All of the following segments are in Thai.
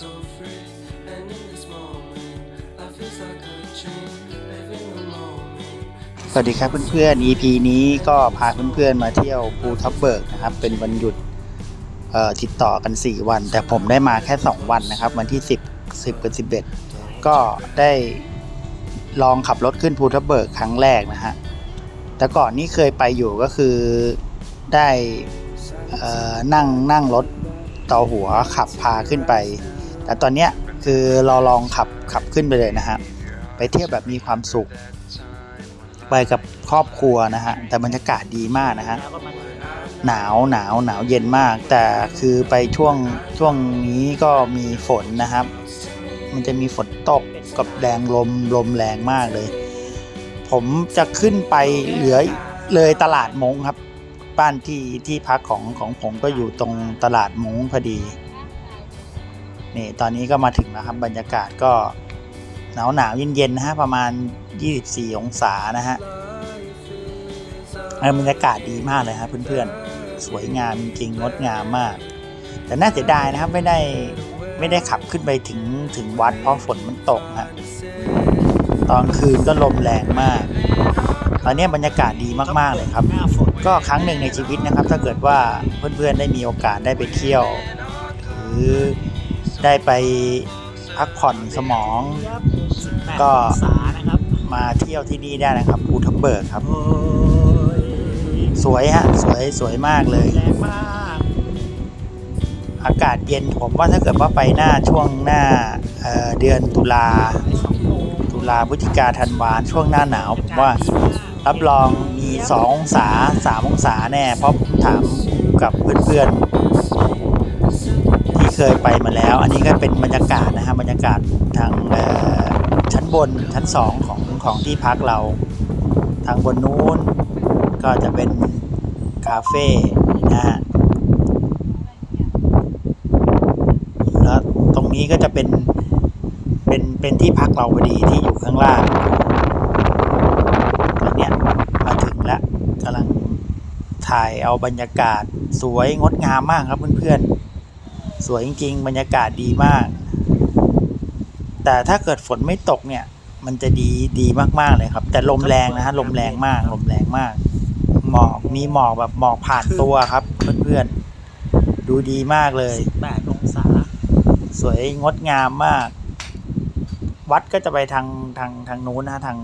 so free. And in this moment, I feel like a dream. สวัสดีครับเพื่อนๆ EP นี้ก็พาเพื่อนๆมาเที่ยวภูทับเบิกนะครับ เป็นวันหยุดติดต่อกัน 4 วัน แต่ผมได้มาแค่ 2 วันนะครับ วันที่ 10 10กับ11 ก็ได้ลองขับรถขึ้นภูทับเบิกครั้งแรกนะฮะ แต่ก่อนนี่เคยไปอยู่ก็คือได้นั่งนั่งรถต่อหัวขับพาขึ้นไป แต่ตอนเนี้ยคือเราลองขับขับขึ้นไปเลยนะฮะไปเที่ยวแบบมีความสุข ไปกับครอบครัวนะฮะแต่บรรยากาศดีมากนะฮะหนาวหนาวหนาวเย็นมาก แต่คือไปช่วงช่วงนี้ก็มีฝนนะครับ มันจะมีฝนตกกับแรงลมลมแรงมากเลย ผมจะขึ้นไปเหลือเลยตลาดมงครับ บ้านที่ที่พักของของผมก็อยู่ตรงตลาดมงพอดี นี่ตอนนี้ก็มาถึงแล้วครับบรรยากาศก็หนาวหนาวเย็นเย็นๆนะฮะประมาณ 24 องศานะฮะบรรยากาศดีมากเลยครับเพื่อนๆ สวยงามจริงงดงามมาก แต่น่าเสียดายนะครับไม่ได้ไม่ได้ขับขึ้นไปถึงถึงวัดเพราะฝนมันตกฮะตอนคืนก็ลมแรงมาก ตอนนี้บรรยากาศดีมากๆเลยครับ ก็ครั้งหนึ่งในชีวิตนะครับ ถ้าเกิดว่าเพื่อนๆได้มีโอกาสได้ไปเที่ยว หรือ ได้ไปพักผ่อนสมอง ก็ สานะครับมาเที่ยวที่นี่ได้นะครับภูทับเบิกครับ โอ้ยสวยฮะสวยสวยมากเลย แรงมากอากาศเย็นผมว่าถ้าเกิดว่าไปหน้าช่วงหน้าเอ่อเดือนตุลาไอ้สองโลตุลาพฤศจิกาธันวาช่วงหน้าหนาวผมว่า รับรองมี 2 องศา 3 องศาแน่ เพราะผมถามกับเพื่อน เคยไปมาแล้ว อันนี้ก็เป็นบรรยากาศนะฮะบรรยากาศทางชั้นบนชั้น 2 ของของที่พักเรา ทางบนนู้นก็จะเป็นคาเฟ่นะฮะแล้วตรงนี้ก็จะเป็นเป็นเป็นที่พักเราพอดีที่อยู่ข้างล่างตอนเนี้ยมาถึงแล้วกำลังถ่ายเอาบรรยากาศสวยงดงามมากครับเพื่อนๆ สวยจริง ๆ บรรยากาศดีมาก แต่ถ้าเกิดฝนไม่ตกเนี่ย มันจะดีดีมากๆเลยครับ แต่ลมแรงนะฮะลมแรงมาก ลมแรงมาก หมอกมีหมอกแบบหมอกผ่านตัวครับ เพื่อนๆดูดีมากเลยแปดองศาสวยงดงามมาก วัดก็จะไปทางทางทางนู้นนะทาง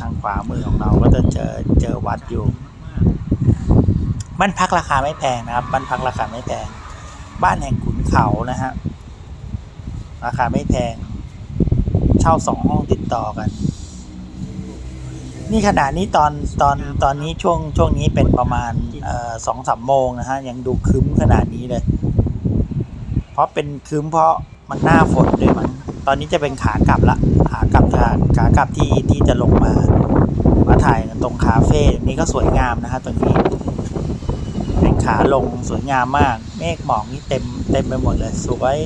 ทางขวามือของเราก็จะเจอเจอวัดอยู่บ้านพักราคาไม่แพงนะครับบ้านพักราคาไม่แพง บ้านแห่งขุน เขานะฮะ ราคาไม่แพง เช่าสองห้องติดต่อกัน นี่ขณะนี้ตอนตอนตอนนี้ช่วงช่วงนี้เป็นประมาณสองสามโมงนะฮะ ยังดูคึ้มขนาดนี้เลย เพราะเป็นคึ้มเพราะมันหน้าฝนด้วยมั้งตอนนี้จะเป็นขากลับละ ขากลับทาขากลับที่ที่จะลงมามาถ่ายตรงคาเฟ่นี่ก็สวยงามนะฮะตรงนี้ เป็นขาลงสวยงามมาก เมฆหมอกนี่เต็ม เต็มไปหมดเลย สวย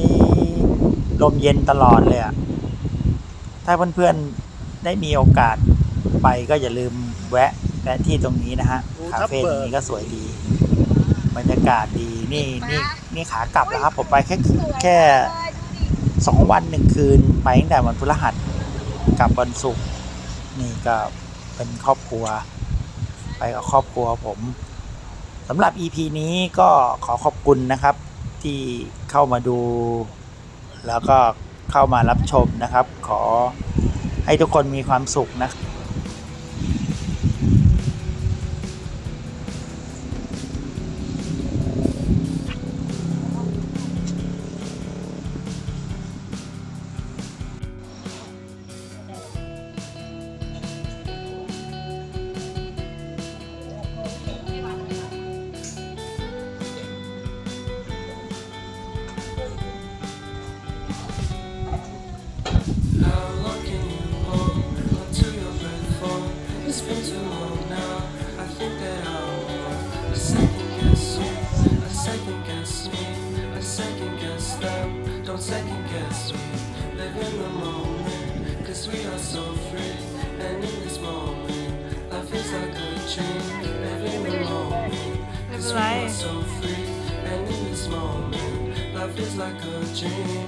ลมเย็นตลอดเลยอะ่ะ ถ้าเพื่อนๆได้มีโอกาสไปก็อย่าลืมแวะแวะที่ตรงนี้นะฮะคาเฟ่ตรงนี้ก็สวยดีบรรยากาศดีนี่นี่นี่ขากลับแล้วครับผมไปแค่แค่สองวันหนึ่งคืนไปตั้งแต่วันพฤหัสกลับวันศุกร์นี่ก็เป็นครอบครัว ไปกับครอบครัวผมสำหรับ EP นี้ก็ขอขอบคุณนะครับ ที่เข้ามาดู แล้วก็เข้ามารับชมนะครับ ขอให้ทุกคนมีความสุขนะ second guess me. Live in the moment, cause we are so free. And in this moment, life is like a dream. Live in the moment, cause we are so free. And in this moment, life is like a dream.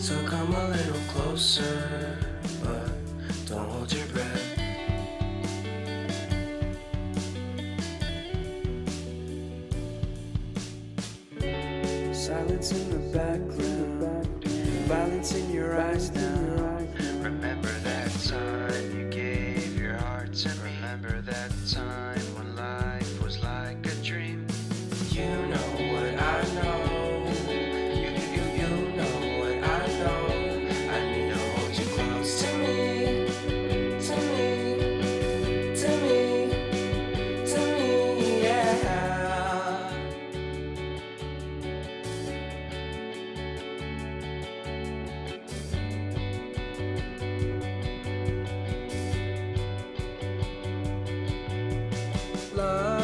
So come a little closer, but don't hold your breath. Silence in the background. Violence in your eyes now. Remember that time you gave your heart to me. Remember that time. love.